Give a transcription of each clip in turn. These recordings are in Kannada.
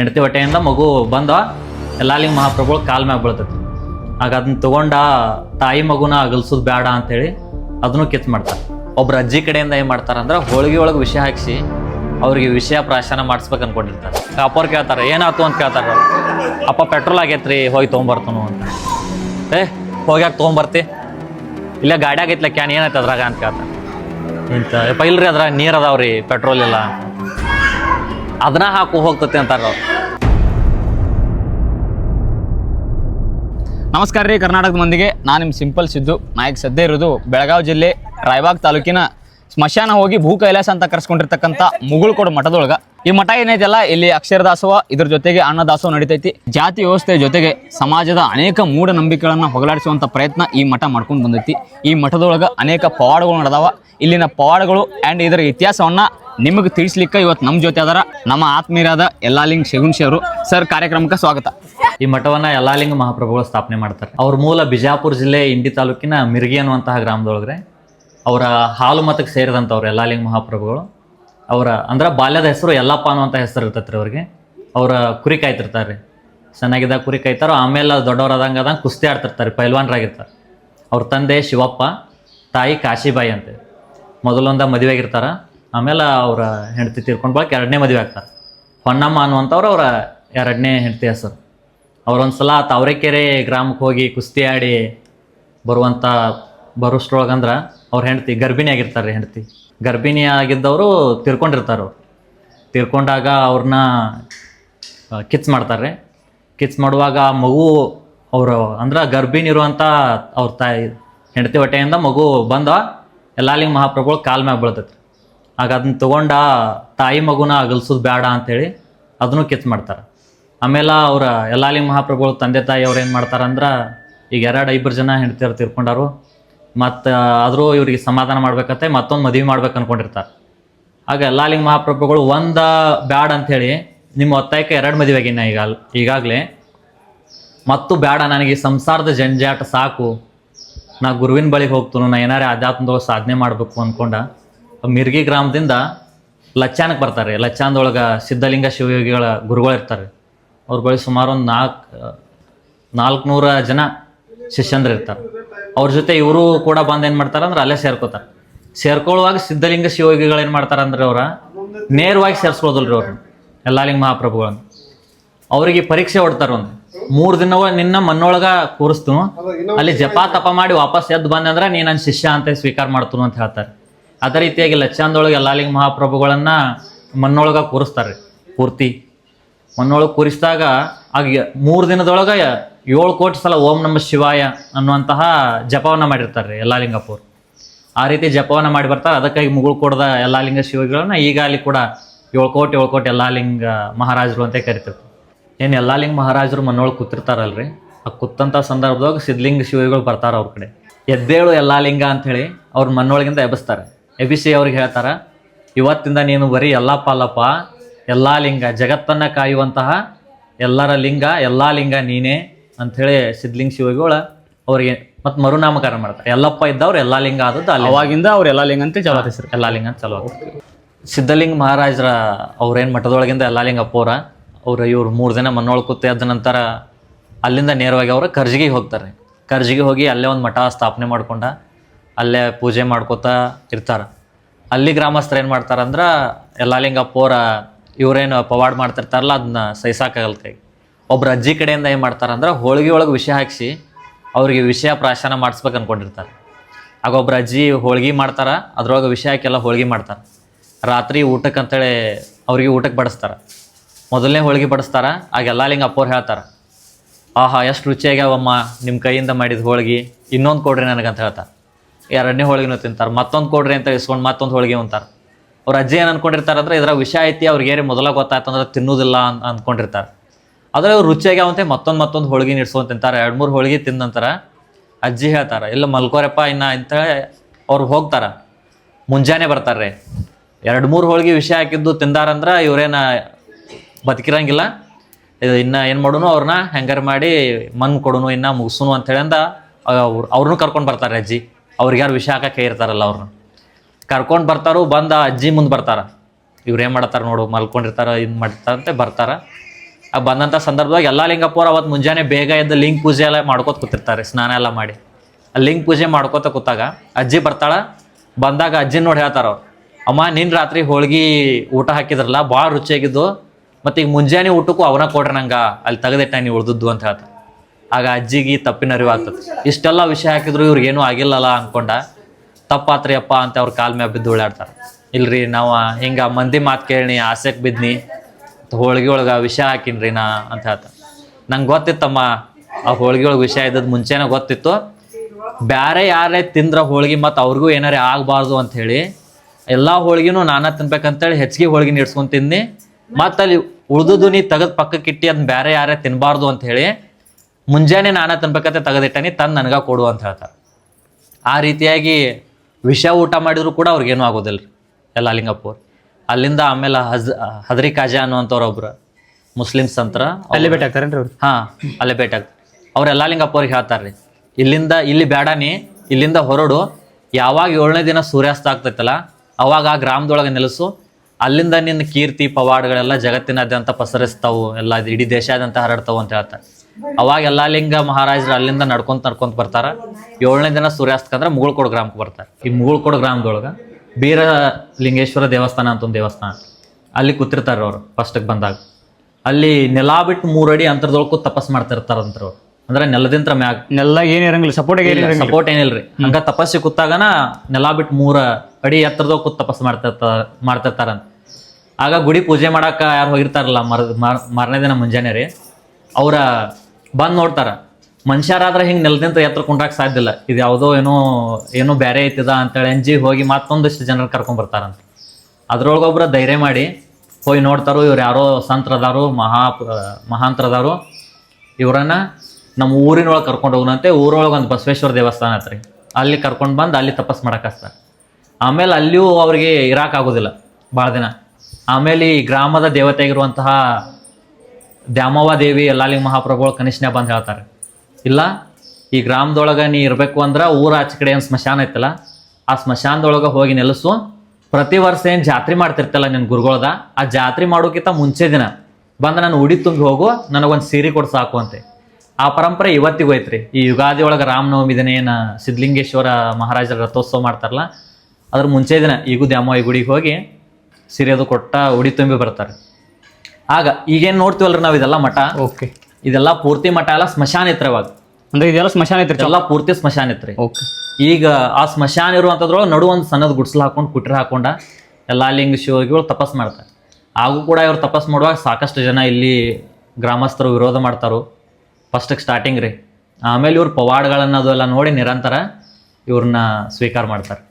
ಹೆಂಡತಿ ಹೊಟ್ಟೆಯಿಂದ ಮಗು ಬಂದ ಎಲ್ಲಾಲಿಂಗ ಮಹಾಪ್ರಭುಗಳು ಕಾಲ್ ಮ್ಯಾಗ ಬೀಳ್ತೈತಿ. ಆಗ ಅದನ್ನ ತಗೊಂಡ ತಾಯಿ ಮಗುನ ಅಗಲ್ಸೋದು ಬೇಡ ಅಂತೇಳಿ ಅದನ್ನು ಕಿತ್ ಮಾಡ್ತಾರೆ. ಒಬ್ರು ಅಜ್ಜಿ ಕಡೆಯಿಂದ ಏನು ಮಾಡ್ತಾರೆ ಅಂದ್ರೆ ಹೋಳಿಗೆ ಒಳಗೆ ವಿಷಯ ಹಾಕಿಸಿ ಅವ್ರಿಗೆ ವಿಷಯ ಪ್ರಾಶನ ಮಾಡಿಸ್ಬೇಕು ಅನ್ಕೊಂಡಿರ್ತಾರೆ. ಅಪ್ಪವ್ರು ಕೇಳ್ತಾರೆ, ಏನಾಯ್ತು ಅಂತ ಕೇಳ್ತಾರೆ. ಅಪ್ಪ ಪೆಟ್ರೋಲ್ ಆಗೈತ್ರಿ, ಹೋಗಿ ತೊಗೊಂಬರ್ತನು ಅಂತ. ಏ ಹೋಗ್ಯಾಕ ತೊಗೊಂಬರ್ತಿ? ಇಲ್ಲ ಗಾಡಿ ಆಗೈತ್ಲ, ಕ್ಯಾನ್ ಏನಾಯ್ತು ಅದ್ರಾಗ ಅಂತ ಕೇಳ್ತಾರೆ. ಇಂಥ ಇಲ್ರಿ ಅದ್ರಾಗ ನೀರು ಅದಾವ್ರಿ ಪೆಟ್ರೋಲ್ ಇಲ್ಲ ಅದನ್ನ ಹಾಕು, ಹೋಗ್ತತೆ ಅಂತಾರೆ ನಮಸ್ಕಾರ ರೀ ಕರ್ನಾಟಕದ ಮಂದಿಗೆ. ನಾನು ನಿಮ್ಮ ಸಿಂಪಲ್ ಸಿದ್ದು. ನಾಯಕ್ ಸದ್ಯ ಇರೋದು ಬೆಳಗಾವಿ ಜಿಲ್ಲೆ, ರಾಯಬಾಗ್ ತಾಲೂಕಿನ ಸ್ಮಶಾನ ಹೋಗಿ ಭೂ ಕೈಲಾಸ ಅಂತ ಕರ್ಸ್ಕೊಂಡಿರ್ತಕ್ಕಂಥ ಮುಗುಳ್ಕೋಡು ಮಠದೊಳಗ. ಈ ಮಠ ಏನೈತಲ್ಲ, ಇಲ್ಲಿ ಅಕ್ಷರದಾಸೋಹ ಇದ್ರ ಜೊತೆಗೆ ಅನ್ನದಾಸೋಹ ನಡೀತೈತಿ. ಜಾತಿ ವ್ಯವಸ್ಥೆ ಜೊತೆಗೆ ಸಮಾಜದ ಅನೇಕ ಮೂಢನಂಬಿಕೆಗಳನ್ನ ಹೊಗಲಾಡಿಸುವಂತ ಪ್ರಯತ್ನ ಈ ಮಠ ಮಾಡ್ಕೊಂಡು ಬಂದೈತಿ. ಈ ಮಠದೊಳಗೆ ಅನೇಕ ಪವಾಡಗಳು ನಡೆದಾವ. ಇಲ್ಲಿನ ಪವಾಡಗಳು ಆ್ಯಂಡ್ ಇದರ ಇತಿಹಾಸವನ್ನ ನಿಮಗೆ ತಿಳಿಸ್ಲಿಕ್ಕೆ ಇವತ್ತು ನಮ್ಮ ಜೊತೆ ಅದರ. ನಮ್ಮ ಆತ್ಮೀಯರಾದ ಎಲ್ಲಾಲಿಂಗ್ ಶಗುನ್ಶಿ ಅವರು. ಸರ್, ಕಾರ್ಯಕ್ರಮಕ್ಕೆ ಸ್ವಾಗತ. ಈ ಮಠವನ್ನ ಯಲ್ಲಾಲಿಂಗ ಮಹಾಪ್ರಭುಗಳು ಸ್ಥಾಪನೆ ಮಾಡ್ತಾರೆ. ಅವ್ರ ಮೂಲ ಬಿಜಾಪುರ ಜಿಲ್ಲೆ ಇಂಡಿ ತಾಲೂಕಿನ ಮಿರ್ಗಿ ಅನ್ನುವಂತಹ ಗ್ರಾಮದೊಳಗ್ರೆ, ಅವರ ಹಾಲು ಮತಕ್ಕೆ ಸೇರಿದಂಥವ್ರು ಯಲ್ಲಾಲಿಂಗ ಮಹಾಪ್ರಭುಗಳು. ಅವರ ಅಂದ್ರೆ ಬಾಲ್ಯದ ಹೆಸರು ಯಲ್ಲಪ್ಪ ಅನ್ನುವಂಥ ಹೆಸರು ಇರ್ತೈತ್ರಿ ಅವ್ರಿಗೆ. ಅವರ ಕುರಿ ಕಾಯ್ತಿರ್ತಾರೆ. ಚೆನ್ನಾಗಿದ್ದಾಗ ಕುರಿ ಕಾಯ್ತಾರೋ, ಆಮೇಲೆ ದೊಡ್ಡವರಾದಂಗ ಅದಂಗೆ ಕುಸ್ತಿ ಆಡ್ತಿರ್ತಾರೆ, ಪೈಲ್ವಾನ್ರಾಗಿರ್ತಾರೆ. ಅವ್ರ ತಂದೆ ಶಿವಪ್ಪ, ತಾಯಿ ಕಾಶಿಬಾಯಿ ಅಂತ. ಮೊದಲೊಂದ ಮದುವೆ ಆಗಿರ್ತಾರ ಆಮೇಲೆ ಅವರ ಹೆಂಡತಿ ತೀರ್ಕೊಂಡು ಬಳಕೆ ಎರಡನೇ ಮದುವೆ ಆಗ್ತಾರೆ. ಹೊನ್ನಮ್ಮ ಅನ್ನುವಂಥವ್ರು ಅವರ ಎರಡನೇ ಹೆಂಡತಿ ಹೆಸರು. ಅವರೊಂದ್ಸಲ ತಾವರೆಕೆರೆ ಗ್ರಾಮಕ್ಕೆ ಹೋಗಿ ಕುಸ್ತಿ ಆಡಿ ಬರುವಂಥ ಬರೋಷ್ಟ್ರೊಳಗಂದ್ರೆ ಅವ್ರ ಹೆಂಡತಿ ಗರ್ಭಿಣಿ ಆಗಿರ್ತಾರೆ ರೀ ಹೆಂಡತಿ. ಗರ್ಭಿಣಿ ಆಗಿದ್ದವರು ತೀರ್ಕೊಂಡಿರ್ತಾರೆ ತಿರ್ಕೊಂಡಾಗ ಅವ್ರನ್ನ ಕಿಚ್ ಮಾಡ್ತಾರೆ ಕಿಚ್ ಮಾಡುವಾಗ ಮಗು ಅವರು ಅಂದ್ರೆ ಗರ್ಭಿಣಿ ಇರುವಂಥ ಅವ್ರ ತಾಯಿ, ಹೆಂಡತಿ ಹೊಟ್ಟೆಯಿಂದ ಮಗು ಬಂದ ಎಲ್ಲಾಲಿಂಗ ಮಹಾಪ್ರಭುಗಳು ಕಾಲ್ ಮ್ಯಾಗ ಬೀಳ್ತೈತಿ ಆಗ ಅದನ್ನ ತಗೊಂಡ ತಾಯಿ ಮಗುನ ಅಗಲ್ಸೋದು ಬೇಡ ಅಂತೇಳಿ ಅದನ್ನು ಕಿತ್ ಮಾಡ್ತಾರೆ. ಆಮೇಲೆ ಅವರ ಎಲ್ಲಾಲಿ ಮಹಾಪ್ರಭುಗಳು ತಂದೆ ತಾಯಿ ಅವ್ರು ಏನು ಮಾಡ್ತಾರೆ ಅಂದ್ರೆ ಈಗ ಎರಡು ಇಬ್ಬರು ಜನ ಹೆಂಡತಿಯರು ತೀರ್ಕೊಂಡಾರು. ಮತ್ತು ಆದರೂ ಇವ್ರಿಗೆ ಸಮಾಧಾನ ಮಾಡ್ಬೇಕಂತೆ, ಮತ್ತೊಂದು ಮದುವೆ ಮಾಡ್ಬೇಕು ಅನ್ಕೊಂಡಿರ್ತಾರೆ. ಆಗ ಎಲ್ಲಾಲಿ ಮಹಾಪ್ರಭುಗಳು ಒಂದ ಬ್ಯಾಡ್ ಅಂಥೇಳಿ ನಿಮ್ಮ ಒತ್ತಾಯಕ್ಕೆ ಎರಡು ಮದುವೆ ಆಗಿನ ಈಗ, ಈಗಾಗಲೇ. ಮತ್ತು ಬೇಡ ನನಗೆ ಸಂಸಾರದ ಜಂಜಾಟ ಸಾಕು. ನಾ ಗುರುವಿನ ಬಳಿಗೆ ಹೋಗ್ತನು, ನಾ ಏನಾರೇ ಆಧ್ಯಾತ್ಮದೊಳಗೆ ಸಾಧನೆ ಮಾಡಬೇಕು ಅಂದ್ಕೊಂಡ ಮಿರ್ಗಿ ಗ್ರಾಮದಿಂದ ಲಚ್ಚಾನಕ್ಕೆ ಬರ್ತಾರೆ. ಲಚ್ಚಾನದೊಳಗೆ ಸಿದ್ಧಲಿಂಗ ಶಿವಯೋಗಿಗಳ ಗುರುಗಳು ಇರ್ತಾರೆ. ಅವ್ರ ಬಳಿ ಸುಮಾರು ಒಂದು ನಾಲ್ಕು, ನಾಲ್ಕುನೂರ ಜನ ಶಿಷ್ಯಂದ್ರ ಇರ್ತಾರೆ. ಅವ್ರ ಜೊತೆ ಇವರು ಕೂಡ ಬಂದು ಏನು ಮಾಡ್ತಾರೆ ಅಂದ್ರೆ ಅಲ್ಲೇ ಸೇರ್ಕೋತಾರೆ. ಸೇರ್ಕೊಳ್ಳುವಾಗ ಸಿದ್ಧಲಿಂಗ ಶಿವಯೋಗಿಗಳು ಏನು ಮಾಡ್ತಾರೆ ಅಂದ್ರೆ ಅವ್ರ ನೇರವಾಗಿ ಸೇರಿಸ್ಕೊಳ್ಳೋದಿಲ್ರಿ ಅವ್ರನ್ನ ಎಲ್ಲಾಲಿಂಗ ಮಹಾಪ್ರಭುಗಳನ್ನು. ಅವರಿಗೆ ಪರೀಕ್ಷೆ ಹೊಡ್ತಾರೆ ಒಂದು ಮೂರು ದಿನ ನಿನ್ನ ಮಣ್ಣೊಳಗ ಕೂರಿಸ್ತು. ಅಲ್ಲಿ ಜಪ ತಪ ಮಾಡಿ ವಾಪಸ್ ಎದ್ದು ಬಂದಂದ್ರೆ ನೀ ನನ್ನ ಶಿಷ್ಯ ಅಂತ ಸ್ವೀಕಾರ ಮಾಡ್ತು ಅಂತ ಹೇಳ್ತಾರೆ. ಅದೇ ರೀತಿಯಾಗಿ ಲಚ್ಚಾಂದೊಳಗೆ ಎಲ್ಲಾಲಿಂಗ ಮಹಾಪ್ರಭುಗಳನ್ನ ಮಣ್ಣೊಳಗೆ ಕೂರಿಸ್ತಾರೆ ಪೂರ್ತಿ ಮಣ್ಣೊಳಗೆ ಕೂರಿಸಿದಾಗ ಆಗ ಮೂರು ದಿನದೊಳಗೆ ಏಳು ಕೋಟಿ ಸಲ ಓಂ ನಮ ಶಿವಾಯ ಅನ್ನುವಂತಹ ಜಪವನ್ನ ಮಾಡಿರ್ತಾರೆ ಎಲ್ಲಾಲಿಂಗಪ್ಪವ್ರು ಆ ರೀತಿ ಜಪವನ್ನ ಮಾಡಿ ಬರ್ತಾರೆ. ಅದಕ್ಕಾಗಿ ಮುಗುಳು ಕೊಡದ ಎಲ್ಲಾಲಿಂಗ ಶಿವಗಳನ್ನ ಈಗ ಅಲ್ಲಿ ಕೂಡ ಏಳು ಕೋಟಿ ಏಳು ಕೋಟಿ ಎಲ್ಲಾಲಿಂಗ ಮಹಾರಾಜರು ಅಂತ ಕರಿತಿರ್ತಾರೆ ಏನು ಎಲ್ಲಾಲಿಂಗ ಮಹಾರಾಜರು ಮಣ್ಣೊಳಗೆ ಕೂತಿರ್ತಾರಲ್ರಿ? ಆ ಕೂತಂಥ ಸಂದರ್ಭದಾಗ ಸಿದ್ಧಲಿಂಗ ಶಿವಗಳು ಬರ್ತಾರೆ ಅವ್ರ ಕಡೆ. ಎದ್ದೇಳು ಎಲ್ಲಾಲಿಂಗ ಅಂಥೇಳಿ ಅವ್ರ ಮಣ್ಣೊಳಗಿಂದ ಎಬ್ಬಿಸ್ತಾರೆ. ಎಬ್ಬಿಸಿ ಅವ್ರಿಗೆ ಹೇಳ್ತಾರ ಇವತ್ತಿಂದ ನೀನು ಬರೀ ಎಲ್ಲಪ್ಪ ಅಲ್ಲಪ್ಪ ಎಲ್ಲಾ ಲಿಂಗ ಜಗತ್ತನ್ನ ಕಾಯುವಂತಹ ಎಲ್ಲರ ಲಿಂಗ ಎಲ್ಲಾ ಲಿಂಗ ನೀನೇ ಅಂಥೇಳಿ ಸಿದ್ಧಲಿಂಗ ಶಿವಗಳು ಅವ್ರಿಗೆ ಮತ್ತೆ ಮರುನಾಮಕರಣ ಮಾಡ್ತಾರೆ. ಎಲ್ಲಪ್ಪ ಇದ್ದವ್ರು ಎಲ್ಲಾ ಲಿಂಗ ಆದದ್ದು ಅಲ್ಲಿ ಅವಾಗಿಂದ ಅವ್ರು ಎಲ್ಲ ಲಿಂಗಂತ ಚಲೋ ಹೆಸರು ಎಲ್ಲಾ ಲಿಂಗ ಅಂತ ಚಲೋ ಸಿದ್ಧಲಿಂಗ ಮಹಾರಾಜರ ಅವ್ರೇನು ಮಠದೊಳಗಿಂದ ಎಲ್ಲಾಲಿಂಗ ಪೋರ ಅವ್ರು ಇವ್ರು ಮೂರು ದಿನ ಮಣ್ಣೊಳಗೆ ಕೂತೆ ಅದ ನಂತರ ಅಲ್ಲಿಂದ ನೇರವಾಗಿ ಅವರು ಕರ್ಜಿಗೆ ಹೋಗ್ತಾರೆ. ಕರ್ಜಿಗೆ ಹೋಗಿ ಅಲ್ಲೇ ಒಂದು ಮಠ ಸ್ಥಾಪನೆ ಮಾಡ್ಕೊಂಡ ಅಲ್ಲೇ ಪೂಜೆ ಮಾಡ್ಕೋತಾ ಇರ್ತಾರೆ. ಅಲ್ಲಿ ಗ್ರಾಮಸ್ಥರು ಏನು ಮಾಡ್ತಾರಂದ್ರೆ ಎಲ್ಲ ಎಲ್ಲಾಲಿಂಗ ಅಪ್ಪೋರ ಇವ್ರೇನು ಪವಾಡ್ ಮಾಡ್ತಿರ್ತಾರಲ್ಲ ಅದನ್ನ ಸಹಿಸಾಕಾಗಲ್ಲ ಕೈ. ಒಬ್ರು ಅಜ್ಜಿ ಕಡೆಯಿಂದ ಏನು ಮಾಡ್ತಾರೆ ಅಂದ್ರೆ ಹೋಳಿಗೆ ಒಳಗೆ ವಿಷಯ ಹಾಕಿಸಿ ಅವ್ರಿಗೆ ವಿಷಯ ಪ್ರಾಶನ ಮಾಡಿಸ್ಬೇಕು ಅನ್ಕೊಂಡಿರ್ತಾರೆ. ಆಗ ಒಬ್ರು ಅಜ್ಜಿ ಹೋಳ್ಗೆ ಮಾಡ್ತಾರ, ಅದ್ರೊಳಗೆ ವಿಷ ಹಾಕೆಲ್ಲ ಹೋಳ್ಗೆ ಮಾಡ್ತಾರೆ. ರಾತ್ರಿ ಊಟಕ್ಕೆ ಅಂತೇಳಿ ಅವ್ರಿಗೆ ಊಟಕ್ಕೆ ಬಡಿಸ್ತಾರೆ. ಮೊದಲನೇ ಹೋಳ್ಗೆ ಬಡಿಸ್ತಾರ, ಆಗ ಎಲ್ಲಾಲಿಂಗ ಅಪ್ಪವ್ರು ಹೇಳ್ತಾರೆ, ಆಹಾ, ಎಷ್ಟು ರುಚಿಯಾಗ್ಯಾವಮ್ಮ ನಿಮ್ಮ ಕೈಯಿಂದ ಮಾಡಿದ ಹೋಳ್ಗೆ, ಇನ್ನೊಂದು ಕೊಡ್ರಿ ನನಗಂತ ಹೇಳ್ತಾರೆ. ಎರಡನೇ ಹೋಳಿಗೆನೂ ತಿಂತಾರೆ. ಮತ್ತೊಂದು ಕೊಡ್ರಿ ಅಂತ ಇಸ್ಕೊಂಡು ಮತ್ತೊಂದು ಹೋಳಿಗೆ ಅಂತಾರೆ ಅವ್ರ ಅಜ್ಜಿ ಏನು ಅನ್ಕೊಂಡಿರ್ತಾರೆ ಅಂದ್ರೆ ಇದ್ರಾಗ ವಿಷಯ ಐತಿ, ಅವ್ರಿಗೆ ಏರಿ ಮೊದಲ ಗೊತ್ತಾಯ್ತು ಅಂದ್ರೆ ತಿನ್ನೋದಿಲ್ಲ ಅಂತ ಅಂದ್ಕೊಂಡಿರ್ತಾರೆ ಆದರೆ ಅವ್ರು ರುಚಿಯಾಗ್ಯಾವಂತೆ ಮತ್ತೊಂದು ಮತ್ತೊಂದು ಹೋಳಿಗೆ ಇಡ್ಸ್ಕೊಂಡು ತಿಂತಾರೆ. ಎರಡು ಮೂರು ಹೋಳಿಗೆ ತಿಂದ ನಂತರ ಅಜ್ಜಿ ಹೇಳ್ತಾರೆ, ಇಲ್ಲ ಮಲ್ಕೋರಪ್ಪ, ಇನ್ನ ಅಂತ ಅವ್ರು ಹೋಗ್ತಾರೆ. ಮುಂಜಾನೆ ಬರ್ತಾರೆ ಎರಡು ಮೂರು ಹೋಳಿಗೆ ವಿಷಯ ಹಾಕಿದ್ದು ತಿಂದಾರಂದ್ರೆ ಇವ್ರೇನು ಬದುಕಿರಂಗಿಲ್ಲ. ಇದು ಇನ್ನು ಏನು ಮಾಡೋನು ಅವ್ರನ್ನ ಹೆಂಗಾರು ಮಾಡಿ ಮನ್ ಕೊಡೋನು, ಇನ್ನು ಮುಗಿಸೋನು ಅಂತ ಹೇಳಿಂದ ಅವ್ರು ಅವ್ರನ್ನೂ ಕರ್ಕೊಂಡು ಬರ್ತಾರೆ ಅಜ್ಜಿ. ಅವ್ರಿಗೆ ಯಾರು ವಿಷ ಹಾಕಕ್ಕೆ ಇರ್ತಾರಲ್ಲ ಅವ್ರನ್ನ. ಕರ್ಕೊಂಡು ಬರ್ತಾರೋ, ಬಂದ ಅಜ್ಜಿ ಮುಂದೆ ಬರ್ತಾರ. ಇವ್ರು ಏನು ಮಾಡ್ತಾರೆ ನೋಡು, ಮಲ್ಕೊಂಡಿರ್ತಾರೆ, ಇದು ಮಾಡ್ತಾರಂತೆ ಬರ್ತಾರ. ಆ ಬಂದಂಥ ಸಂದರ್ಭದಾಗ ಎಲ್ಲ ಲಿಂಗಪ್ಪವ್ರು ಅವತ್ತು ಮುಂಜಾನೆ ಬೇಗ ಎದ್ದು ಲಿಂಗ ಪೂಜೆ ಎಲ್ಲ ಮಾಡ್ಕೋತ ಕೂತಿರ್ತಾರೆ, ಸ್ನಾನ ಎಲ್ಲ ಮಾಡಿ. ಆ ಲಿಂಗ ಪೂಜೆ ಮಾಡ್ಕೋತ ಕೂತಾಗ ಅಜ್ಜಿ ಬರ್ತಾಳೆ, ಬಂದಾಗ ಅಜ್ಜಿ ನೋಡಿ ಹೇಳ್ತಾರ ಅವ್ರು, ಅಮ್ಮ ನಿನ್ನ ರಾತ್ರಿ ಹೋಳ್ಗಿ ಊಟ ಹಾಕಿದ್ರಲ್ಲ ಭಾಳ ರುಚಿಯಾಗಿದ್ದು ಮತ್ತು ಈಗ ಮುಂಜಾನೆ ಊಟಕ್ಕೂ ಅವನ ಕೊಡ್ರಿ ನಂಗೆ, ಅಲ್ಲಿ ತೆಗೆದಿಟ್ಟ ನೀವು ಉಳ್ದದ್ದು ಅಂತ ಹೇಳ್ತಾರೆ. ಆಗ ಅಜ್ಜಿಗೆ ತಪ್ಪಿನ ಅರಿವು ಆಗ್ತದೆ ಇಷ್ಟೆಲ್ಲ ವಿಷಯ ಹಾಕಿದ್ರು ಏನೂ ಆಗಿಲ್ಲಲ್ಲ ಅನ್ಕೊಂಡ, ತಪ್ಪಾತ್ರಿ ಅಪ್ಪ ಅಂತ ಅವ್ರ ಕಾಲ್ ಮ್ಯಾಗ ಬಿದ್ದು ಓಡಾಡ್ತಾರೆ ಇಲ್ರಿ, ನಾವು ಹಿಂಗೆ ಮಂದಿ ಮಾತು ಕೇಳಿ ಆಸೆಗೆ ಬಿದ್ನಿ ಹೋಳಿಗೆ ಒಳಗೆ ವಿಷ ಹಾಕಿನ್ರಿ ನಾ ಅಂತ ಹೇಳ್ತಾರೆ ನಂಗೆ ಗೊತ್ತಿತ್ತಮ್ಮ, ಆ ಹೋಳಿಗೆ ಒಳಗೆ ವಿಷಯ ಇದ್ದದ್ದು ಮುಂಚೆನೇ ಗೊತ್ತಿತ್ತು. ಬ್ಯಾರೆ ಯಾರೇ ತಿಂದ್ರ ಹೋಳಿಗೆ ಮತ್ತು ಅವ್ರಿಗೂ ಏನಾರೇ ಆಗಬಾರ್ದು ಅಂತ ಹೇಳಿ, ಎಲ್ಲ ಹೋಳಿಗೆನೂ ನಾನಾ ತಿನ್ಬೇಕಂತೇಳಿ ಹೆಚ್ಚಿಗೆ ಹೋಳಿಗೆ ನೀಡ್ಸ್ಕೊಂಡು ತಿನ್ನಿ. ಮತ್ತು ಅಲ್ಲಿ ಉಳ್ದುದು ನೀ ತೆಗೆದು ಪಕ್ಕಕ್ಕೆ ಇಟ್ಟು ಅದನ್ನ ಬೇರೆ ಯಾರೇ ತಿನ್ನಬಾರ್ದು ಅಂತ ಹೇಳಿ ಮುಂಜಾನೆ ನಾನು ತಿನ್ಬೇಕಂತ ತೆಗೆದಿಟ್ಟನಿ ತಂದು ನನಗೆ ಕೊಡು ಅಂತ ಹೇಳ್ತಾರೆ. ಆ ರೀತಿಯಾಗಿ ವಿಷ ಊಟ ಮಾಡಿದರೂ ಕೂಡ ಅವ್ರಿಗೇನು ಆಗೋದಿಲ್ಲ ರೀ ಎಲ್ಲ ಲಿಂಗಪ್ಪವ್ರು. ಅಲ್ಲಿಂದ ಆಮೇಲೆ ಹಜ್ ಹದ್ರಿ ಕಾಜಾ ಅನ್ನುವಂಥವ್ರು ಒಬ್ರು ಮುಸ್ಲಿಮ್ಸ್ ಅಂತರ ಅಲ್ಲಿ ಭೇಟಿ ಆಗ್ತಾರೇನ್ರಿ ಅವ್ರು? ಹಾಂ ಅಲ್ಲೇ ಭೇಟಿ ಆಗ್ತಾರೆ. ಅವ್ರು ಎಲ್ಲ ಲಿಂಗಪ್ಪವ್ರಿಗೆ ಹೇಳ್ತಾರೆ ಇಲ್ಲಿಂದ ಇಲ್ಲಿ ಬೇಡಾನಿ ಇಲ್ಲಿಂದ ಹೊರಡು ಯಾವಾಗ ಏಳನೇ ದಿನ ಸೂರ್ಯಾಸ್ತ ಆಗ್ತೈತಲ್ಲ ಅವಾಗ ಆ ಗ್ರಾಮದೊಳಗೆ ನೆಲೆಸು ಅಲ್ಲಿಂದ ನಿನ್ನ ಕೀರ್ತಿ ಪವಾಡಗಳೆಲ್ಲ ಜಗತ್ತಿನಾದ್ಯಂತ ಪಸರಿಸ್ತಾವು ಎಲ್ಲ ಇಡೀ ದೇಶಾದ್ಯಂತ ಹರಡ್ತಾವು ಅಂತ ಹೇಳ್ತಾರೆ. ಅವಾಗ ಎಲ್ಲಾ ಲಿಂಗ ಮಹಾರಾಜರು ಅಲ್ಲಿಂದ ನಡ್ಕೊಂತ ನಡ್ಕೊಂತ ಬರ್ತಾರ. ಏಳನೇ ದಿನ ಸೂರ್ಯಾಸ್ತ ಅಂದ್ರೆ ಮುಗುಳ್ಕೋಡು ಗ್ರಾಮಕ್ಕೆ ಬರ್ತಾರೆ. ಈ ಮುಗುಳ್ಕೋಡ್ ಗ್ರಾಮದೊಳಗೆ ಬೀರ ಲಿಂಗೇಶ್ವರ ದೇವಸ್ಥಾನ ಅಂತ ಒಂದು ದೇವಸ್ಥಾನ. ಅಲ್ಲಿ ಕೂತಿರ್ತಾರೆ ಅವರು ಫಸ್ಟಿಗೆ ಬಂದಾಗ. ಅಲ್ಲಿ ನೆಲ ಬಿಟ್ಟು ಮೂರಡಿ ಅಡಿ ಅಂತರದೊಳಗೂ ತಪಸ್ ಮಾಡ್ತಿರ್ತಾರಂತ್ರ ಅವ್ರು. ಅಂದ್ರೆ ನೆಲದಿಂತ್ರ ಮ್ಯಾಗ. ನೆಲ ಏನಿರಂಗಿಲ್ಲ ಸಪೋರ್ಟ್ ಏನ್ ಸಪೋರ್ಟ್ ಏನಿಲ್ರಿ. ಹಂಗ ತಪಸ್ಸಿ ಕೂತಾಗನ ನೆಲ ಬಿಟ್ಟು ಮೂರ ಅಡಿ ಎತ್ತರದಾಗ ಕೂತ್ ತಪಸ್ ಮಾಡ್ತಿರ್ತಾರ ಮಾಡ್ತಿರ್ತಾರಂತ ಆಗ ಗುಡಿ ಪೂಜೆ ಮಾಡಾಕ ಯಾರು ಹೋಗಿರ್ತಾರಲ್ಲ ಮರ ಮಾರನೇ ದಿನ ಮುಂಜಾನೆ ರೀ. ಅವ್ರ ಬಂದ್ ನೋಡ್ತಾರ. ಮನುಷ್ಯರಾದ್ರೆ ಹಿಂಗೆ ನೆಲದಿಂದ ಎತ್ತರ ಕುಂಡ್ರಾಕ್ ಸಾಧ್ಯ ಇಲ್ಲ. ಇದು ಯಾವುದೋ ಏನೋ ಏನೋ ಬೇರೆ ಐತಿದ ಅಂತೇಳಿ ಎಂಜಿ ಹೋಗಿ ಮತ್ತೊಂದಿಷ್ಟು ಜನರು ಕರ್ಕೊಂಡ್ಬರ್ತಾರಂತ ಅದ್ರೊಳಗೊಬ್ರು ಧೈರ್ಯ ಮಾಡಿ ಹೋಗಿ ನೋಡ್ತಾರೋ ಇವ್ರು ಯಾರೋ ಸಂತ್ರದಾರು, ಮಹಾ, ಮಹಾಂತ್ರದಾರು, ಇವರನ್ನ ನಮ್ಮ ಊರಿನೊಳಗೆ ಕರ್ಕೊಂಡು ಹೋಗೋಣಂತೆ ಊರೊಳಗೆ ಒಂದು ಬಸವೇಶ್ವರ ದೇವಸ್ಥಾನ ಐತ್ರಿ. ಅಲ್ಲಿ ಕರ್ಕೊಂಡು ಬಂದು ಅಲ್ಲಿ ತಪಸ್ ಮಾಡಕ್ಕೆ ಹಚ್ತಾರೆ. ಆಮೇಲೆ ಅಲ್ಲಿಯೂ ಅವ್ರಿಗೆ ಇರಾಕಾಗೋದಿಲ್ಲ ಭಾಳ ದಿನ. ಆಮೇಲೆ ಈ ಗ್ರಾಮದ ದೇವತೆಯಾಗಿರುವಂತಹ ದ್ಯಾಮವ್ವ ದೇವಿ ಎಲ್ಲಾಲಿಂಗ ಮಹಾಪ್ರಭುಗಳು ಕನಿಷ್ಠ ಬಂದು ಹೇಳ್ತಾರೆ. ಇಲ್ಲ, ಈ ಗ್ರಾಮದೊಳಗೆ ನೀ ಇರಬೇಕು ಅಂದ್ರೆ ಊರ ಆಚೆ ಕಡೆ ಏನು ಸ್ಮಶಾನ ಐತಲ್ಲ, ಆ ಸ್ಮಶಾನದೊಳಗೆ ಹೋಗಿ ನೆಲೆಸು. ಪ್ರತಿ ವರ್ಷ ಏನು ಜಾತ್ರೆ ಮಾಡ್ತಿರ್ತಲ್ಲ ನಿನ್ನ ಗುರುಗಳ್ದ, ಆ ಜಾತ್ರೆ ಮಾಡೋಕ್ಕಿಂತ ಮುಂಚೆ ದಿನ ಬಂದು ನಾನು ಉಡಿ ತುಂಬಿ ಹೋಗು, ನನಗೊಂದು ಸೀರೆ ಕೊಡು ಸಾಕು ಅಂತೆ. ಆ ಪರಂಪರೆ ಇವತ್ತಿಗೂ ಐತ್ರಿ. ಈ ಯುಗಾದಿ ಒಳಗೆ ರಾಮನವಮಿ ದಿನ ಏನು ಸಿದ್ಧಲಿಂಗೇಶ್ವರ ಮಹಾರಾಜರ ರಥೋತ್ಸವ ಮಾಡ್ತಾರಲ್ಲ, ಅದ್ರ ಮುಂಚೆ ದಿನ ಈಗೂ ದ್ಯಾಮವ್ವ ಗುಡಿಗೆ ಹೋಗಿ ಸೀರೆ ಅದು ಕೊಟ್ಟ ಉಡಿ ತುಂಬಿ ಬರ್ತಾರೆ. ಆಗ ಈಗೇನ್ ನೋಡ್ತೀವಲ್ರಿ ನಾವು ಇದೆಲ್ಲ ಮಠ? ಓಕೆ. ಇದೆಲ್ಲ ಪೂರ್ತಿ ಮಠ ಎಲ್ಲ ಸ್ಮಶಾನ ಇತ್ರ ಅವಾಗ ಅಂದ್ರೆ ಇದೆಲ್ಲ ಸ್ಮಶಾನ ಐತ್ರಿ ಎಲ್ಲ ಪೂರ್ತಿ ಸ್ಮಶಾನ ಇತ್ರಿ ಓಕೆ. ಈಗ ಆ ಸ್ಮಶಾನ ಇರುವಂಥದ್ರೊಳಗೆ ನಡು ಒಂದು ಸಣ್ಣದ ಗುಡ್ಸಲ್ ಹಾಕೊಂಡು ಕುಟ್ರಿ ಹಾಕೊಂಡ ಎಲ್ಲ ಲಿಂಗ ಶಿವಗಳು ತಪಸ್ ಮಾಡ್ತಾರೆ. ಹಾಗೂ ಕೂಡ ಇವ್ರು ತಪಸ್ ಮಾಡುವಾಗ ಸಾಕಷ್ಟು ಜನ ಇಲ್ಲಿ ಗ್ರಾಮಸ್ಥರು ವಿರೋಧ ಮಾಡ್ತಾರೋ. ಫಸ್ಟಿಗೆ ಸ್ಟಾರ್ಟಿಂಗ್ ರೀ. ಆಮೇಲೆ ಇವ್ರು ಪವಾಡಗಳನ್ನ ಅದೆಲ್ಲ ನೋಡಿ ನಿರಂತರ ಇವ್ರನ್ನ ಸ್ವೀಕಾರ ಮಾಡ್ತಾರೆ.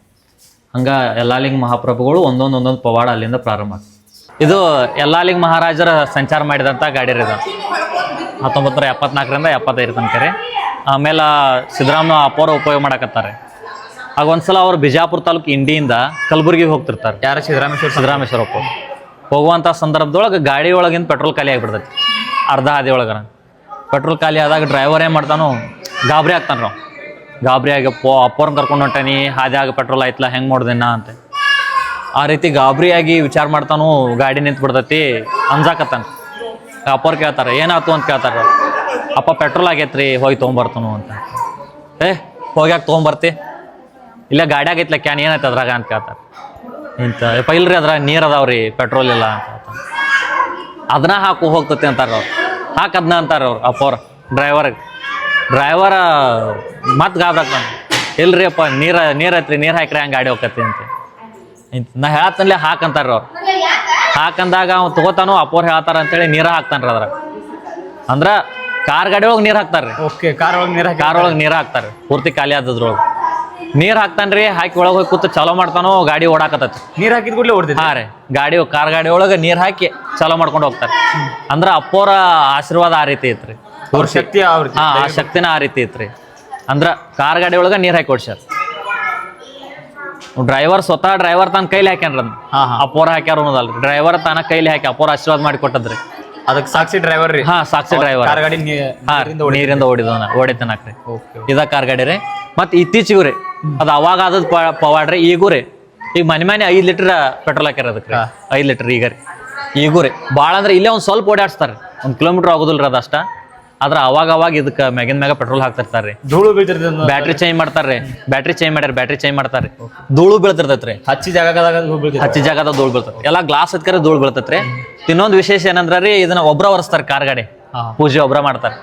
ಹಂಗ ಎಲ್ಲಾಲಿಂಗ ಮಹಾಪ್ರಭುಗಳು ಒಂದೊಂದು ಒಂದೊಂದು ಪವಾಡ ಅಲ್ಲಿಂದ ಪ್ರಾರಂಭ ಆಗ್ತದೆ. ಇದು ಎಲ್ಲಾಲಿಂಗ್ ಮಹಾರಾಜರ ಸಂಚಾರ ಮಾಡಿದಂಥ ಗಾಡಿ ರೀ ಇದು. ಹತ್ತೊಂಬತ್ತು ನೂರ ಎಪ್ಪತ್ನಾಲ್ಕರಿಂದ ಎಪ್ಪತ್ತೈದು ತನಕ ರೀ. ಆಮೇಲೆ ಸಿದ್ದರಾಮಯ್ಯ ಅಪೋರ ಉಪಯೋಗ ಮಾಡಕತ್ತಾರೆ ಆಗ ಒಂದ್ಸಲ ಅವ್ರು ಬಿಜಾಪುರ ತಾಲೂಕು ಇಂಡಿಯಿಂದ ಕಲಬುರ್ಗಿಗೆ ಹೋಗ್ತಿರ್ತಾರೆ ಯಾರು? ಸಿದ್ದರಾಮೇಶ್ವರ ಒಪ್ಪ ಹೋಗುವಂಥ ಸಂದರ್ಭದೊಳಗೆ ಗಾಡಿ ಒಳಗಿಂದ ಪೆಟ್ರೋಲ್ ಖಾಲಿ ಆಗಿಬಿಡ್ತೈತಿ. ಅರ್ಧ ಹಾದಿ ಒಳಗನ. ಪೆಟ್ರೋಲ್ ಖಾಲಿ ಆದಾಗ ಡ್ರೈವರ್ ಏನು ಮಾಡ್ತಾನೋ ಗಾಬರಿ ಆಗ್ತಾನೆ ನಾವು ಗಾಬರಿ ಆಗಿ ಪೋ ಅಪ್ಪೋರ್ನ ಕರ್ಕೊಂಡು ಹೊಂಟಾನಿ ಆಗ ಪೆಟ್ರೋಲ್ ಆಯ್ತಲ್ಲ ಹೆಂಗೆ ಮಾಡ್ದೇನ ಅಂತ. ಆ ರೀತಿ ಗಾಬರಿಯಾಗಿ ವಿಚಾರ ಮಾಡ್ತಾನು ಗಾಡಿ ನಿಂತು ಬಿಡ್ತೈತಿ ಅಂಜಾಕತ್ತಾನ. ಅಪ್ಪರ್ ಕೇಳ್ತಾರೆ, ಏನಾಯ್ತು ಅಂತ ಕೇಳ್ತಾರೆ. ಅಪ್ಪ ಪೆಟ್ರೋಲ್ ಆಗೈತ್ರಿ, ಹೋಗಿ ತೊಗೊಂಬರ್ತಾನು ಅಂತ. ಏ ಹೋಗ್ಯಾಕೆ ತೊಗೊಂಬರ್ತಿ? ಇಲ್ಲ ಗಾಡಿ ಆಗೈತ್ಲ ಕ್ಯಾನ್ ಏನಾಯ್ತು ಅದ್ರಾಗ ಅಂತ ಕೇಳ್ತಾರೆ. ಇಂತ ಯಪ್ಪ, ಇಲ್ರಿ ಅದ್ರಾಗ ನೀರು ಅದಾವ್ರಿ ಪೆಟ್ರೋಲ್ ಇಲ್ಲ ಅಂತ ಅದನ್ನ ಹಾಕು, ಹೋಗ್ತತಿ ಅಂತಾರೆ ಅವ್ರು. ಹಾಕದ್ನ ಅಂತಾರ ಅವ್ರು, ಅಪ್ಪವ್ರ ಡ್ರೈವರ್ ಡ್ರೈವರ ಮತ್ತೆ ಗಾಬ್ರಾಕ್ ಇಲ್ರಿ ಅಪ್ಪ, ನೀರ, ನೀರ್ ಐತ್ರಿ, ನೀರ್ ಹಾಕ್ರಿ, ಹಂಗೆ ಗಾಡಿ ಹೋಗತಿ ಅಂತ. ನಾ ಹೇಳತ್ತನ್ಲೆ ಹಾಕಂತಾರ ಅವ್ರು ಹಾಕಂದಾಗ ಅವ್ನು ತಗೋತಾನೋ ಅಪ್ಪೋರ್ ಹೇಳ್ತಾರ ಅಂತೇಳಿ ನೀರ ಹಾಕ್ತಾನ್ರಿ ಅದ್ರ ಅಂದ್ರ ಕಾರ್ ಗಾಡಿ ಒಳಗೆ ನೀರು ಹಾಕ್ತಾರ್ರಿ. ಓಕೆ ಕಾರ್ ಒಳಗೆ ನೀರು ಹಾಕಿ ಕಾರ್ ಒಳಗೆ ನೀರು ಹಾಕ್ತಾರೆ ಪೂರ್ತಿ ಖಾಲಿ ಆದದ್ರೊಳಗೆ. ನೀರು ಹಾಕ್ತಾನ್ರಿ ಹಾಕಿ ಒಳಗೆ ಹೋಗಿ ಕೂತು ಚಲೋ ಮಾಡ್ತಾನೋ ಗಾಡಿ ಓಡಾಕತ್ತೈತಿ. ನೀರು ಹಾಕಿದ ಕೂಡಲೇ ಹೊಡ್ದಿದ್ದೆ ಹಾ ರೀ ಗಾಡಿ ಕಾರ್ ಗಾಡಿ ಒಳಗೆ ನೀರು ಹಾಕಿ ಚಲೋ ಮಾಡ್ಕೊಂಡು ಹೋಗ್ತಾರೆ ಅಂದ್ರೆ ಅಪ್ಪೋರ ಆಶೀರ್ವಾದ ಆ ರೀತಿ ಐತ್ರಿ. ಅವ್ರ ಶಕ್ತಿ ಹಾ ಆ ಶಕ್ತಿನ ಆ ರೀತಿ ಐತ್ರಿ. ಅಂದ್ರ ಕಾರ್ ಗಾಡಿ ಒಳಗೆ ನೀರು ಹಾಕಿ ಓಡ್ಸ್ಯಾರ. ಡ್ರೈವರ್ ಸ್ವತಃ ಡ್ರೈವರ್ ತನ್ನ ಕೈಲಿ ಹಾಕ್ಯಾನ್ರ ಹಾ ಹಾ. ಅಪ್ಪೋರ ಹಾಕ್ಯಾರ ಅನ್ನೋದಲ್ರಿ. ಡ್ರೈವರ್ ತನ್ನ ಕೈಲಿ ಹಾಕಿ ಅಪ್ಪೋರ ಆಶೀರ್ವಾದ ಮಾಡಿ ಕೊಟ್ಟದ್ರಿ. ಅದಕ್ಕೆ ಸಾಕ್ಷಿ ಡ್ರೈವರ್ ರೀ? ಹಾ ಸಾಕ್ಷಿ ಡ್ರೈವರ್ ಕಾರ್ ಗಾಡಿ ನೀ- ಹಾ ನೀರಿಂದ ಓಡಿದ ನೀರಿಂದ ಓಡಿದವನ ಓಡಿತನಕ್ರಿ. ಓಕೆ ಇದ ಕಾರ್ ಗಾಡಿ ರೀ. ಮತ್ತೆ ಇತ್ತೀಚಿಗೂ ರೀ ಅದು ಅವಾಗ ಆದದ್ ಪ- ಪವಾಡ್ ರೀ ಈಗೂ ರೀ. ಈಗ ಮನೆ ಮನೆ ಐದ್ ಲೀಟರ್ ಪೆಟ್ರೋಲ್ ಹಾಕ್ಯಾರ ಅದಕ್ಕೆ ಐದ್ ಐದು ಲೀಟರ್ ಈಗ ರೀ. ಈಗೂ ರೀ. ಭಾಳ ಅಂದ್ರೆ ಇಲ್ಲೇ ಒಂದು ಸ್ವಲ್ಪ ಓಡಾಡ್ಸ್ತಾರೆ ಒಂದ್ ಕಿಲೋಮೀಟರ್ ಆಗೋದಿಲ್ಲ ರೀ ಅದಷ್ಟ ಆದ್ರೆ ಅವಾಗ ಅವಾಗ ಇದಕ್ಕೆ ಮ್ಯಾಗಿನ ಮ್ಯಾಗ ಪೆಟ್ರೋಲ್ ಹಾಕ್ತಿರ್ತಾರೆ ಧೂಳು ಬೀಳ್ತಿರ್ತದೆ ಬ್ಯಾಟ್ರಿ ಚೇಂಜ್ ಮಾಡ್ತಾರೆ ಬ್ಯಾಟ್ರಿ ಚೇಂಜ್ ಮಾಡ್ಯಾರ ಬ್ಯಾಟ್ರಿ ಚೇಂಜ್ ಮಾಡ್ತಾರೆ ಧೂಳು ಬೀಳ್ತಿರ್ತೈತ್ರಿ. ಹಚ್ಚಿ ಜಾಗದಾಗ ಧೂಳು ಹಚ್ಚಿ ಜಾಗದ ಧೂಳು ಬೀಳ್ತೈತಿ ಎಲ್ಲ ಗ್ಲಾಸ್ ಹತ್ಕರೆ ಧೂಳು ಬೀಳ್ತೈತ್ರಿ. ಇನ್ನೊಂದು ವಿಶೇಷ ಏನಂದ್ರ ರೀ ಇದನ್ನ ಒಬ್ರ ಒರೆಸ್ತಾರೆ ಕಾರ್ ಗಾಡಿ. ಪೂಜೆ ಒಬ್ರ ಮಾಡ್ತಾರೆ.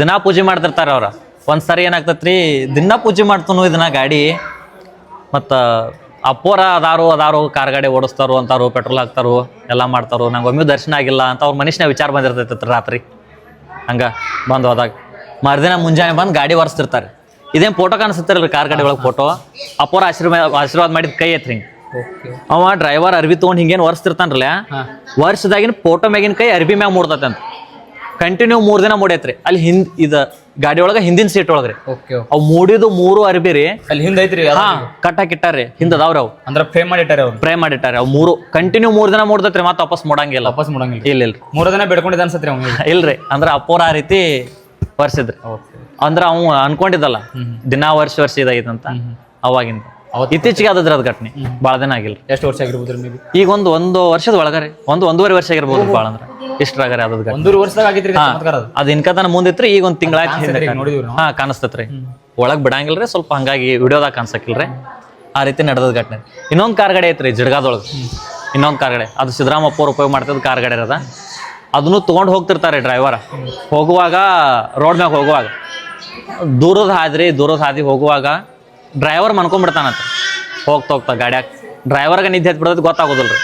ದಿನಾ ಪೂಜೆ ಮಾಡ್ತಿರ್ತಾರೆ ಅವ್ರ. ಒಂದ್ಸರಿ ಏನಾಗ್ತೈತ್ರಿ ದಿನಾ ಪೂಜೆ ಮಾಡ್ತಾನು ಇದನ್ನ ಗಾಡಿ. ಮತ್ತು ಅಪ್ಪೋರ ಅದಾರು ಅದಾರು ಕಾರ್ ಗಾಡಿ ಓಡಿಸ್ತಾರು ಅಂತಾರು ಪೆಟ್ರೋಲ್ ಹಾಕ್ತಾರು ಎಲ್ಲ ಮಾಡ್ತಾರು. ನಂಗೆ ಒಮ್ಮೆ ದರ್ಶನ ಆಗಿಲ್ಲ ಅಂತ ಅವ್ರ ಮನುಷ್ಯನ ವಿಚಾರ ಬಂದಿರ್ತೈತಿ ರಾತ್ರಿ. ಹಂಗ ಬಂದು ಹೋದಾಗ. ಮರುದಿನ ಮುಂಜಾನೆ ಬಂದು ಗಾಡಿ ಒರೆಸ್ತಿರ್ತಾರೆ. ಇದೇನು ಫೋಟೋ ಕಾಣಿಸ್ತಿರಲ್ಲ ಕಾರ್ ಗಾಡಿ ಒಳಗೆ ಫೋಟೋ ಅಪ್ಪೋರ ಆಶೀರ್ವಾದ ಆಶೀರ್ವಾದ ಮಾಡಿದ ಕೈ ಐತ್ರಿ ಹಿಂಗೆ. ಅವ ಡ್ರೈವರ್ ಅರ್ಬಿ ತೊಗೊಂಡು ಹಿಂಗೇನು ಒರೆಸ್ತಿರ್ತಾನಲ್ಲ ಹಾ. ವರ್ಷದಾಗಿನ ಫೋಟೋ ಮ್ಯಾಗಿನ ಕೈ ಅರ್ಬಿ ಮ್ಯಾಗ ಮೂಡ್ತೈತೆ ಅಂತ ಕಂಟಿನ್ಯೂ ಮೂರು ದಿನ ಮೂಡೈತ್ರಿ. ಅಲ್ಲಿ ಹಿಂದ್ ಇದು ಗಾಡಿ ಒಳಗ ಹಿಂದಿನ ಸೀಟ್ ಒಳಗ್ರಿ. ಓಕೆ ಅವು ಮೂಡಿದು ಮೂರು ಅರ್ಬಿ ರೀ. ಅಲ್ಲಿ ಹಿಂದೆ ಐತ್ರಿ. ಹಾ ಹಿಂದದವ್ರಿ ಅವು. ಅಂದ್ರೆ ಫ್ರೇಮ್ ಮಾಡಿಟ್ಟಾರೆ ಅವ್ರು. ಫ್ರೈ ಮಾಡಿಟ್ಟಾರೆ ಅವು ಮೂರು. ಕಂಟಿನ್ಯೂ ಮೂರು ದಿನ ಮೂಡ್ದತ್ರಿ ಮತ್ತೆ ವಾಪಸ್ ಮೂಡಂಗಿಲ್ಲ. ವಾಪಸ್ ಮಾಡಂಗಿಲ್ಲ. ಇಲ್ಲ ಇಲ್ರಿ ಮೂರು ದಿನ ಬೇಡ್ಕೊಂಡಿದ್ದ ಅನ್ಸತ್ರಿ ಅವ್ ಇಲ್ರಿ. ಅಂದ್ರೆ ಅಪ್ಪೋರ ಆ ರೀತಿ ವರ್ಷಿದ್ರಿ ಅಂದ್ರ ಅಂದ್ರೆ ಅವ ಅನ್ಕೊಂಡಿದ್ದಲ್ಲ ದಿನಾ ವರ್ಷ ವರ್ಷ ಇದಾಗಿತ್ತಂತ. ಅವಾಗಿಂದ. ಇತ್ತೀಚೆಗೆ ಆದದ್ರಿ ಅದ್ ಘಟನೆ. ಭಾಳ ದಿನ ಆಗಿಲ್ಲ ಎಷ್ಟು ವರ್ಷ ಆಗಿರ್ಬೋದು ಈಗ ಒಂದು ಒಂದು ವರ್ಷದ ಒಳಗರೆ ಒಂದು ಒಂದೂವರೆ ವರ್ಷ ಆಗಿರ್ಬೋದು ಭಾಳ ಅಂದ್ರೆ. ಇಷ್ಟ್ರಾಗರೆ ಆದದ್ ಘಟನೆ. ಒಂದೂರು ವರ್ಷದಾಗ ಚಮತ್ಕಾರ ಅದು? ಇನ್ಕತನ ಮುಂದಿತ್ರಿ ಈಗ ಒಂದು ತಿಂಗಳ ಹಾ ಕಾಣಿಸ್ತತ್ರಿ ಒಳಗ್ ಬಿಡಂಗಿಲ್ರಿ ಸ್ವಲ್ಪ ಹಂಗಾಗಿ ವಿಡಿಯೋದಾಗ ಕಾಣಿಸಕಿಲ್ರಿ ಆ ರೀತಿ ನಡೆದ ಘಟನೆ ಇನ್ನೊಂದ್ ಕಾರ್ ಗಡೆ ಐತ್ರಿ ಜಿಡ್ಗಾದೊಳಗೆ. ಇನ್ನೊಂದ್ ಕಾರ್ ಗಾಡಿ ಅದು ಸಿದ್ದರಾಮಪ್ಪ ಅವ್ರು ಉಪಯೋಗ ಮಾಡ್ತಿದ್ ಕಾರ್ ಗಡೆ ಅದ. ಅದನ್ನು ತಗೊಂಡ್ ಹೋಗ್ತಿರ್ತಾರೆ ಡ್ರೈವರ್. ಹೋಗುವಾಗ ರೋಡ್ ಮ್ಯಾಗ ಹೋಗುವಾಗ. ದೂರದ ಹಾದ್ರಿ ದೂರದ ಹಾದಿ ಹೋಗುವಾಗ ಡ್ರೈವರ್ ಮನ್ಕೊಂಡ್ಬಿಡ್ತಾನಂತ. ಹೋಗ್ತಾ ಹೋಗ್ತಾ ಗಾಡ್ಯಾಗ. ಡ್ರೈವರ್ಗೆ ನಿದ್ದೆ ಹತ್ಬಿಡೋದು ಗೊತ್ತಾಗೋದಿಲ್ರಿ.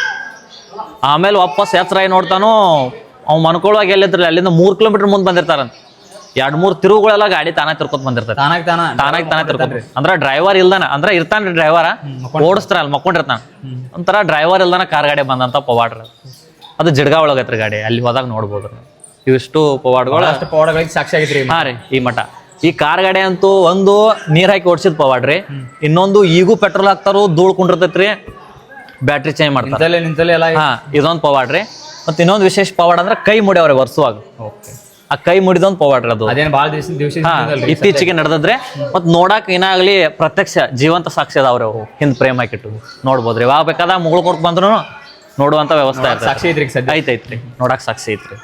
ಆಮೇಲೆ ವಾಪಸ್ ಎಚ್ಚರಾಗಿ ನೋಡ್ತಾನೋ ಅವ್ನು ಮನ್ಕೊಳ್ಳುವಾಗ ಎಲ್ಲಿದ್ರಲ್ಲಿ ಅಲ್ಲಿಂದ ಮೂರು ಕಿಲೋಮೀಟರ್ ಮುಂದೆ ಬಂದಿರ್ತಾರಂತ. ಎರಡು ಮೂರು ತಿರುವುಗಳೆಲ್ಲ ಗಾಡಿ ತಾನ ತಿರ್ಕೊತ್ ಬಂದಿರ್ತಾರೆ ತಾನಾಗ ತಾನ ತಾನಾಗಿ ತಾನೇ ತಿರ್ಕೊತ ಅಂದ್ರೆ ಡ್ರೈವರ್ ಇಲ್ದಾನ. ಅಂದ್ರೆ ಇರ್ತಾನೆ ಡ್ರೈವರ ಓಡಿಸ್ತಾರ ಅಲ್ಲಿ ಮಕ್ಕೊಂಡಿರ್ತಾನ. ಒಂಥರ ಡ್ರೈವರ್ ಇಲ್ದಾನ ಕಾರ್ ಗಾಡಿ ಬಂದಂತ ಪವಾಡ್ರ. ಅದು ಜಿಡ್ಗಾ ಒಳಗೈತ್ರಿ ಗಾಡಿ ಅಲ್ಲಿ ಹೋದಾಗ ನೋಡ್ಬೋದು. ಇವಿಷ್ಟು ಪವಾಡ್ಗಳು. ಅಷ್ಟು ಪವಾಡಗಳಿಗೆ ಸಾಕ್ಷಿ ಆಗಿದ್ರಿ ಹಾ ರೀ ಈ ಮಠ. ಈ ಕಾರ್ ಗಾಡಿ ಅಂತೂ ಒಂದು ನೀರ್ ಹಾಕಿ ಓಡಿಸಿದ್ ಪವಾಡ್ರಿ. ಇನ್ನೊಂದು ಈಗೂ ಪೆಟ್ರೋಲ್ ಹಾಕ್ತಾರು ಧೂಳ್ ಕುಂಡಿರ್ತೈತ್ರಿ ಬ್ಯಾಟ್ರಿ ಚೇಂಜ್ ಮಾಡ್ತಾರೆ. ಎಲ್ಲ ಹಾ ಇದೊಂದು ಪವಾಡ್ರಿ. ಮತ್ತೆ ಇನ್ನೊಂದು ವಿಶೇಷ ಪವಾಡ್ ಅಂದ್ರೆ ಕೈ ಮುಡಿಯವ್ರಿ ವರ್ಷವಾಗ. ಓಕೆ. ಆ ಕೈ ಮುಡಿದೊಂದು ಪವಾಡ್ರಿ ಅದು. ಅದೇನು ಭಾಳ ದಿವಸ ದಿವಸ ಹಾ ಇತ್ತೀಚೆಗೆ ನಡೆದದ್ರೆ. ಮತ್ ನೋಡಕ್ ಏನಾಗ್ಲಿ ಪ್ರತ್ಯಕ್ಷ ಜೀವಂತ ಸಾಕ್ಷಿ ಅದಾವ್ರಿ ಅವು. ಹಿಂದ್ ಪ್ರೇಮ್ ಹಾಕಿಟ್ಟು ನೋಡ್ಬೋದ್ರಿ. ಯಾವಾಗ ಬೇಕಾದ ಮುಗುಳ್ ಕೊಟ್ಟು ಬಂದ್ರು ನೋಡುವಂತ ವ್ಯವಸ್ಥೆ ಸಾಕ್ಷಿ ಐತ್ರಿ ಈಗ ಸದ್ಯ ಐತೈತ್ರಿ. ನೋಡಾಕ್ ಸಾಕ್ಷಿ ಐತ್ರಿ.